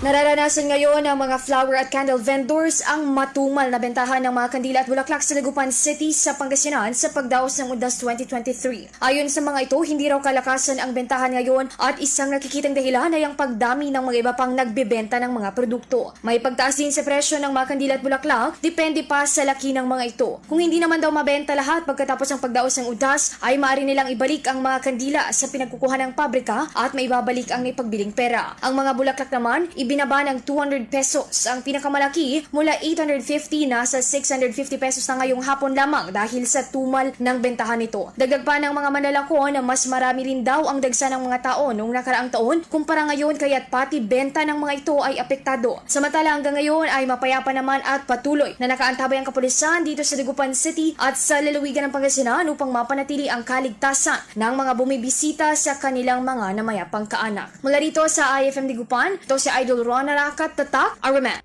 Nararanasan ngayon ng mga flower at candle vendors ang matumal na bentahan ng mga kandila at bulaklak sa Dagupan City sa Pangasinan sa pagdaos ng Undas 2023. Ayon sa mga ito, hindi raw kalakasan ang bentahan ngayon at isang nakikitang dahilan ay ang pagdami ng mga iba pang nagbebenta ng mga produkto. May pagtaas din sa presyo ng mga kandila at bulaklak, depende pa sa laki ng mga ito. Kung hindi naman daw mabenta lahat pagkatapos ng pagdaos ng Undas, ay maaari nilang ibalik ang mga kandila sa pinagkukuha ng pabrika at may babalik ang ipagbiling pera. Ang mga bulaklak naman, ibinaba ng 200 pesos. Ang pinakamalaki mula 850 na sa 650 pesos na ngayong hapon lamang dahil sa tumal ng bentahan nito. Dagdag pa ng mga manlalako na mas marami rin daw ang dagsa ng mga tao noong nakaraang taon kumpara ngayon kaya't pati benta ng mga ito ay apektado. Samantala hanggang ngayon ay mapayapa naman at patuloy na nakaantabay ang kapulisan dito sa Dagupan City at sa lalawigan ng Pangasinan upang mapanatili ang kaligtasan ng mga bumibisita sa kanilang mga namayapang kaanak. Mula dito sa IFM Dagupan, ito si Idol சொல்றோன்னு கத்தத்தா அழுமேன்